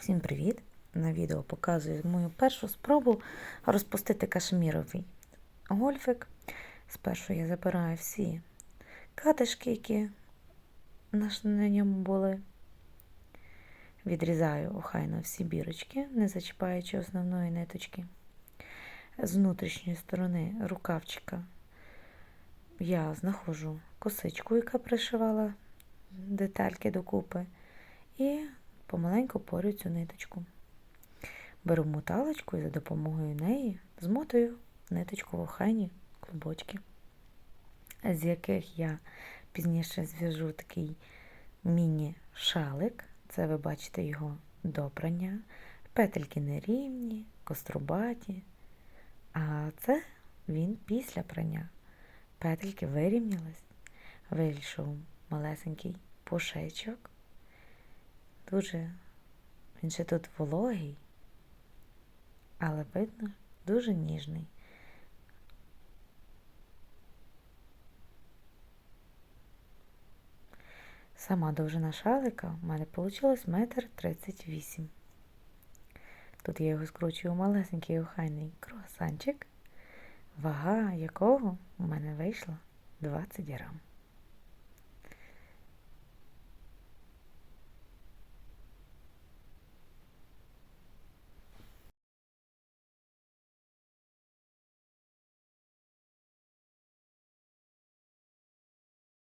Всім привіт! На відео показую мою першу спробу розпустити кашміровий гольфик. Спершу я забираю всі катишки, які на ньому були. Відрізаю охайно всі бірочки, не зачіпаючи основної ниточки. З внутрішньої сторони рукавчика я знаходжу косичку, яка пришивала детальки докупи, і помаленьку порю цю ниточку. Беру моталочку і за допомогою неї змотую ниточку в охайні клубочки, з яких я пізніше зв'яжу такий міні-шалик. Це ви бачите його до прання. Петельки нерівні, кострубаті. А це він після прання. Петельки вирівнялись, вийшов малесенький пушечок. Дуже він ще тут вологий, але видно дуже ніжний. Сама довжина шалика в мене вийшла метр тридцять вісім. Тут я його скручую у малесенький охайний круасанчик, вага якого у мене вийшла 20 грам.